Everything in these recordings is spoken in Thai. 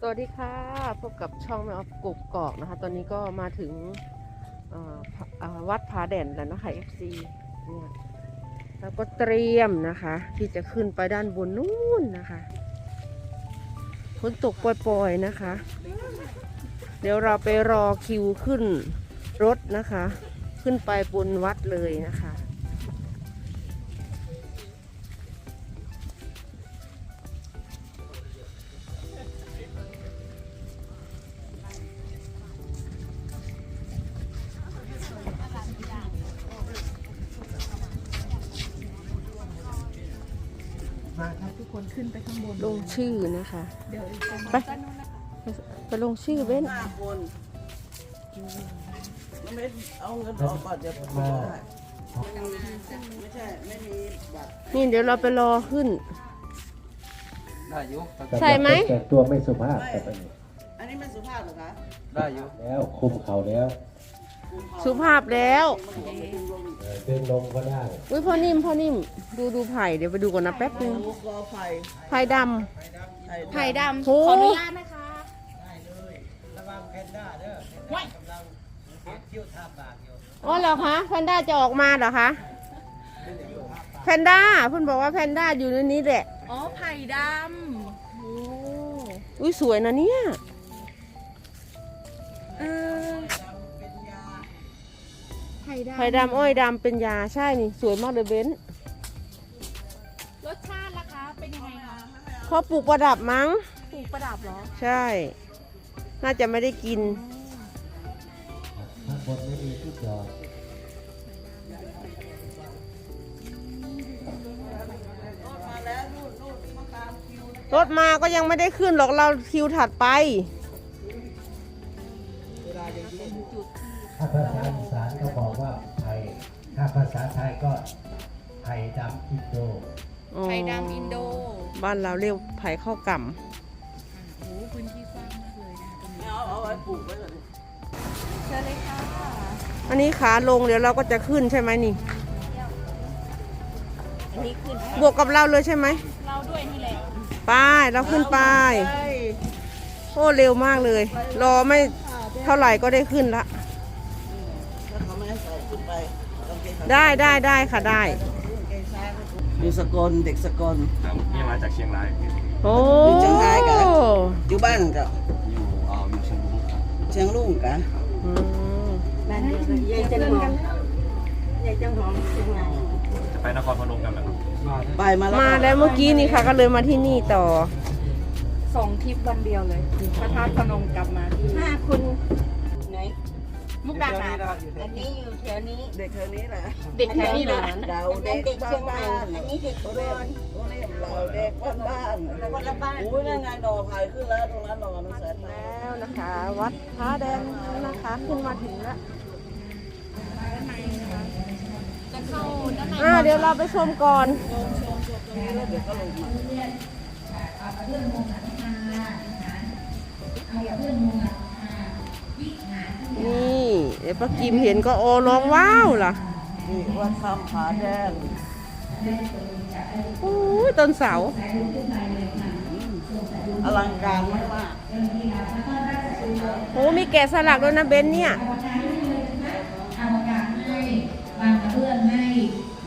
สวัสดีค่ะ พบกับช่องแมวกกกอกนะคะ ตอนนี้ก็มาถึงเอ่อพระอ่าวัดผาแด่นแล้วนะคะ FC เนี่ยแล้วก็เตรียมนะคะ ที่จะขึ้นไปด้านบนนู่นนะคะฝนตกปล่อยๆนะคะ เดี๋ยวเราไปรอคิวขึ้นรถนะคะ ขึ้นไปบนวัดเลยนะคะ ขึ้นไปข้างบนลงชื่อนะคะ เดี๋ยวอีกประมาณไปไปลงชื่อเบ้นห้าคนมันไม่เอาเงินออกก่อนจะพูดได้ไม่ใช่ไม่มีบัตรนี่เดี๋ยวเราไปรอขึ้น ได้อยู่ใส่ไหมแต่ตัวไม่สุภาพแต่ไปนี่อันนี้ไม่สุภาพเหรอคะได้อยู่แล้วคุมเขาแล้วคุณเข สุภาพแล้วมันก็ไม่ดึงลงเออดึงลงก็ได้อุ้ยพ่อนิ่มพ่อนิ่มดูดูไผ่เดี๋ยวไปดูก่อนนะแป๊บนึงลูกกอไผ่ไผ่ดไผ่ไผ่ดำ โอ้ ขออนุญาตนะคะำอ๋อเหรอคะแพนด้าจะออกมาเหรอคะแพนด้าเพิ่นบอกว่าแพนด้าอยู่ในนี้แหละอ๋อไผ่ดำโอ้อุ้ยสวยนะเนี่ยเออ ไผ่ดำไผ่ดำอ้อยดำเป็นยาใช่นี่สวยมากเลยเบนซ์รสชาติล่ะคะเป็นยังไงคะเขาปลูกประดับมั้ง ปลูกประดับเหรอ ใช่ น่าจะไม่ได้กินข้างบนไม่มีที่จอดมาแล้วนู่นนู่นมาตามคิวนะรถมาก็ยังไม่ได้ขึ้นหรอกเราคิวถัดไปถ้าภาษาอีสาน ก็บอกว่าไผ่ถ้าภาษาไทยก็ไผ่ดำอินโดไผ่ดำอินโดบ้านเราเรียกไผ่ข้าวกล่โอ้พื้นที่กว้างมากเลยนะคะตรงนี้ไม่เอาเอาไว้ปลูกไว้เลยเชิญเลยค่ะำอันนี้ขาลงเดี๋ยวเราก็จะขึ้นใช่ไหมนี่ อันนี้ขึ้นบวกกับเราเลยใช่ไหมเราด้วยนี่แหละไปเราขึ้นไปโอ้เร็วมากเลย รอไม่เท่าไหร่ก็ได้ขึ้นละ ได้ได้ได้ค่ะได้ อยู่สกลเด็กสกลนี่มาจากเชียงรายโอ้อยู่เชียงรายกะอยู่บ้านกับอยู่เอ่ออยู่เชียงรุ้งครับเชียงรุ่งกะอืมยายจังหอมยายจังหอมเชียงรายจะไปนครพนมกันไหมครับไปมาแล้วมาแล้วเมื่อกี้นี่ค่ะ ก็เลยมาที่นี่ต่อ สองทริปวันเดียวเลยพระธาตุพนมกลับมาที่ห้าคนไหน มุกดาหารอันนี้อยู่แถวนี้ เด็กเธอนี้แหละเด็กแถวนี้เลยเราอันเด็นั้นกเด็กบ้าเชียงนรายบ้านอันนี้เด็กอุบลเราเด็กบ้านบ้านคนละบ้านอุ้ยนั่นไงดอกไผ่ขึ้นแล้วตรงนั้นดอกนันแสนแล้วนะคะ วัดพระแดนนะคะขึ้นมาถึงแล้วจะเข้าด้านในอ่าเดี๋ยวเราไปชมก่อน นี่เดี๋ยวป้ากิมเห็นก็โอร้องว้าวล่ะนี่วัดคำผาแดงโอ้ยต้นเสาอลังการมากโอ้มีแกะสลักด้วยนะเบนเนี่ยเอาปากกาให้วางกระเบื้องให้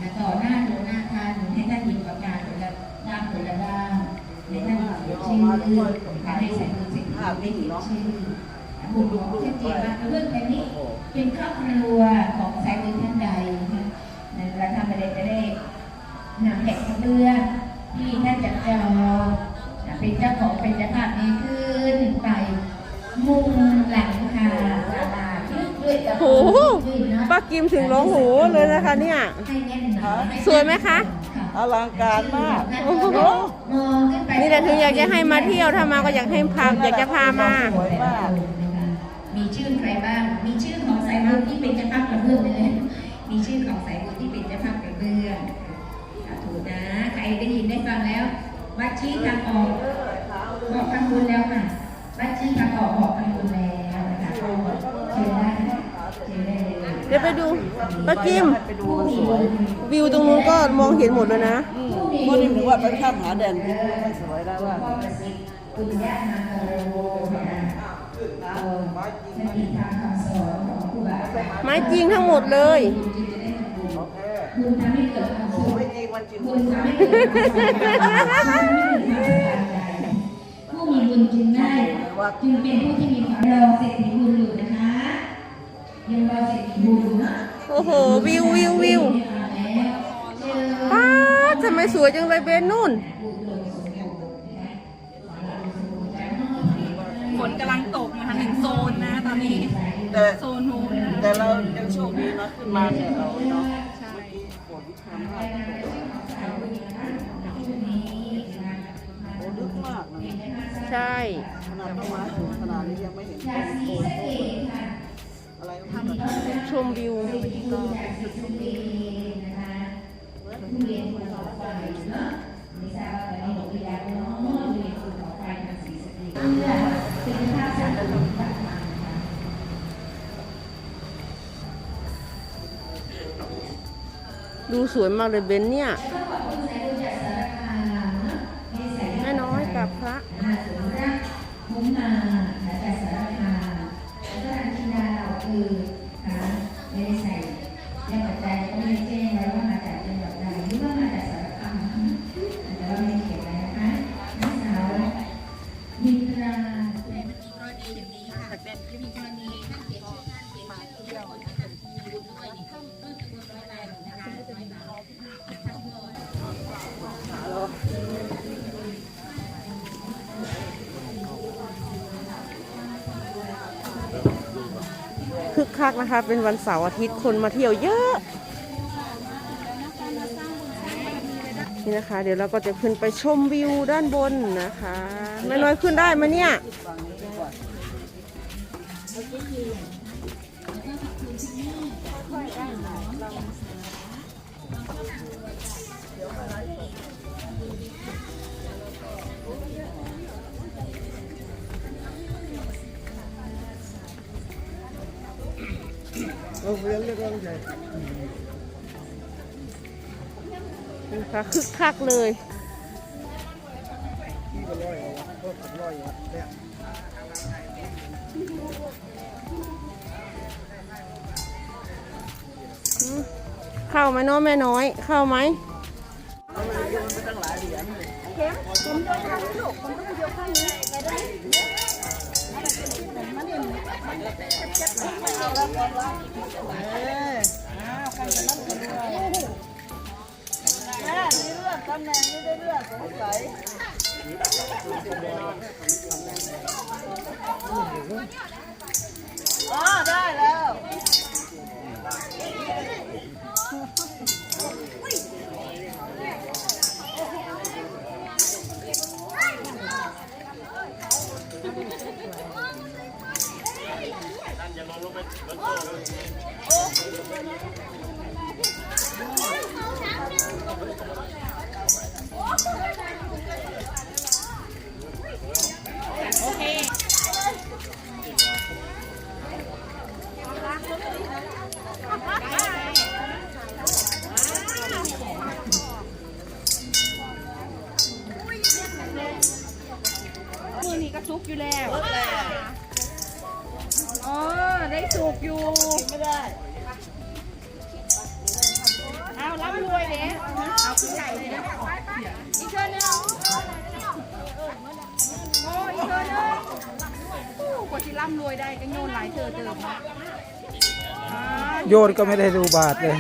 นะต่อหน้าหนูหน้าทานหนูให้ท่านหยิบปากกาคนละด้ามคนละด้ามให้ท่านเขียนชื่อการ ให้ใส่มือเสร็จภาพไม่เขียนชื่อผมบอกชัดเจนว่ากระเบื้องแบบนี้เป็นครอบครัวของสายมือท่านใดนะเราทำไปเลยจะได้นำแผ่นกระเบื้องที่ท่านจัดจองนะเป็นเจ้าของเป็นเจ้าภาพนี้ขึ้นไปมุมหลังคาศาลาที่ด้วยกระโหป้ากิมถึงร้องโหเลยนะคะเนี่ยให้แน่นหนาสวยไหมคะๆอลังการมากโอ้โหมองขึ้นไปนี่แหละถึงอยากจะให้มาเที่ยวถ้ามาก็อยากให้พาอยากจะพามาสวย มากมีชื่อใครบ้าง มีชื่อของสายบุญที่เป็นเจ้าภาพกระเบื้องเลยมีชื่อของสายบุญที่เป็นเจ้าภาพกระเบื้องอะถูกนะ ใครได้ยินได้ฟังแล้ววัดชี้ทางออกบอกทางบุญแล้วค่ะวัดชี้ทางออกบอกทางบุญแล้วนะคะเชิญได้เชิญได้เลยเดี๋ยวไปดูป้ากิมไปดูมันสวยวิวตรงนู้นก็มองเห็นหมดเลยนะก็นี่ถือว่าเป็นข้ามผาแดนที่สวยแล้วว่าพ่อประสิทธิ์ปุญญานาโไม้จริงทั้งหมดเลยคุณจึงจะได้ทำบุญคุณทำให้เกิดความสุขไม่จริงมันจริงคุณทำให้เกิดความสุขคุณทำให้เกิดความสบายใจผู้มีบุญจึงได้จึงเป็นผู้ที่มีความรอเศรษฐีบุญอยู่นะคะยังรอเศรษฐีบุญนะโอ้โหวิววิววิวไม่มาแล้วเจอป้าดทำไมสวยจังเลยเบนนุ่น ฝนกำลังตกนะคะหนึ่งโซนนะตอนนี้แต่โซนนู้นนะแต่เรายังโชคดีนะขึ้นมาเนี่ยเราเนาะใช่ฝนทำให้โอ้ลึกมากนะใช่ขนาดต้นไม้สูงขนาดนี้ยังไม่เห็นต้นโคนต้นเลยอะไรก็ไม่รู้ชมวิว ดูสวยมากเลยเบนเนี่ย คักนะคะ เป็นวันเสาร์อาทิตย์คนมาเที่ยวเยอะ นี่นะคะ เดี๋ยวเราก็จะขึ้นไปชมวิวด้านบนนะคะแม่น้อยขึ้นได้ไหมเนี่ย เราเรียนเรื่องใหญ่นี่ค่ะคึกคักเลยที่ก็ร้อยเอาก็ถึงร้อยอะเนี่ยเข้าไหมเนาะแม่น้อย เข้าไหมเอ้ยอ้าวใครจะนั่งกันด้วยแม่มีเลือดตำแหน่งนี้ อดสงสัยอ๋อได้แล้ว มือนี้ก็ซุกอยู่แล้ว อ๋อ ได้สุกอยู่ไม่ได้เอารับรวยเด้เอาขึ้นใหญ่เลยนะอีกเชิญนึงโอ้อีกเชิญนึงโอ้กว่าที่ร่ำรวยได้ก็โยนหลายเธอเติมนะอ่าโยนก็ไม่ได้ดูบาทเลย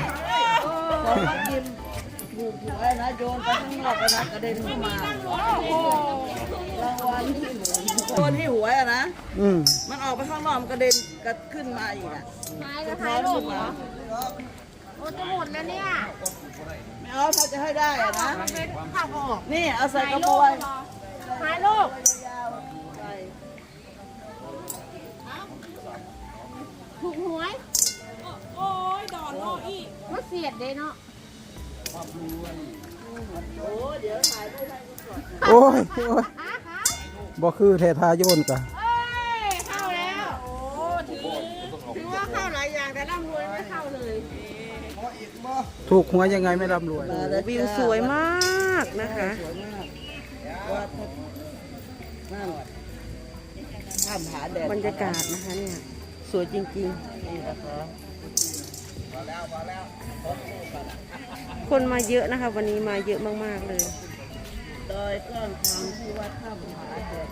ถูกหวยนะโยนไปข้างนอกนะกระเด็นเข้ามาโอ้โหรางวัลที่หนึ่งโยนที่หวยอะนะ อืมมันออกไปข้างนอกมันกระเด็น กระขึ้นมาอีกอะท้ายก็ท้ายโลกเหรอโอ้จะหมดแล้วเนี่ยไม่เอาถ้าจะให้ได้อะนะ มันเป็นข้าวออกนี่เอาใส่กระบวยท้ายโลกใส่ถูกหวย โอ้ยดอนโลกอีกว่าเสียดเด้เนาะโอ้เดี๋ยวถ่ายรูปให้ดูก่อนโอ้ยโอ้ยบ่คือเททาโยนกะ เอ้ย เข้าแล้ว โอ้ถือถือว่าเข้าหลาย อย่างแต่ร่ำรวยไม่เข้าเลย ถูกหัวยยังไงไม่ร่ำรวย มาแล้ววิวสวยมากนะคะ สวยมากว่านั่นข้ามผาแดดบรรยากาศนะคะเนี่ยสวยจริงนี่นะคะๆ คนมาเยอะนะคะ วันนี้มาเยอะมากๆเลยดอยก้อนคำที่วัดข้ามผาแดด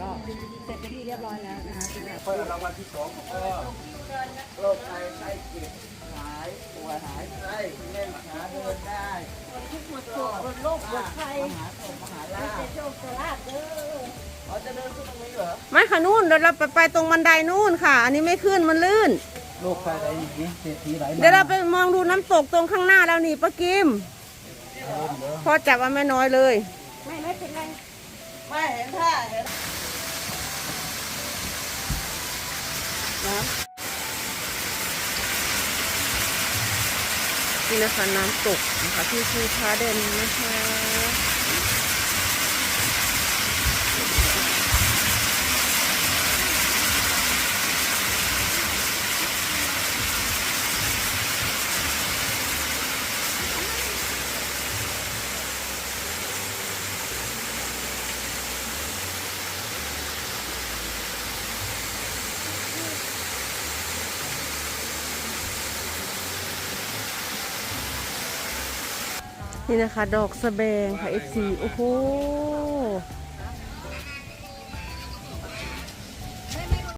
ก็เสร็จเป็นที่เรียบร้อยแล้วนะคะรางวัลที่สองก็โรคไตไข้เจ็บหายปวยหายไข้เล่นขาเดินได้ทุกมาตัวโรคปวดไข้มหาโศกมหาลาภโชคลาภเด้อเขาจะเดินขึ้นตรงนี้เหรอไม่ค่ะนู่นเดี๋ยวเราไปไปตรงบันไดนู่นค่ะ อันนี้ไม่ขึ้นมันลื่นโรคไข้อะไรอย่างนี้เศรษฐีไหลเดี๋ยวเราไปมองดูน้ำตกตรงข้างหน้าแล้วนี่ป้ากิมพ่อจับว่าไม่น้อยเลย ไม่ไม่ไม่ไม่เห็นท่าเห็น นี่นะคะน้ำตกนะคะที่ภูพาเด่นนะคะ นี่นะคะ ดอกสะแบงค่ะ FC โอ้โห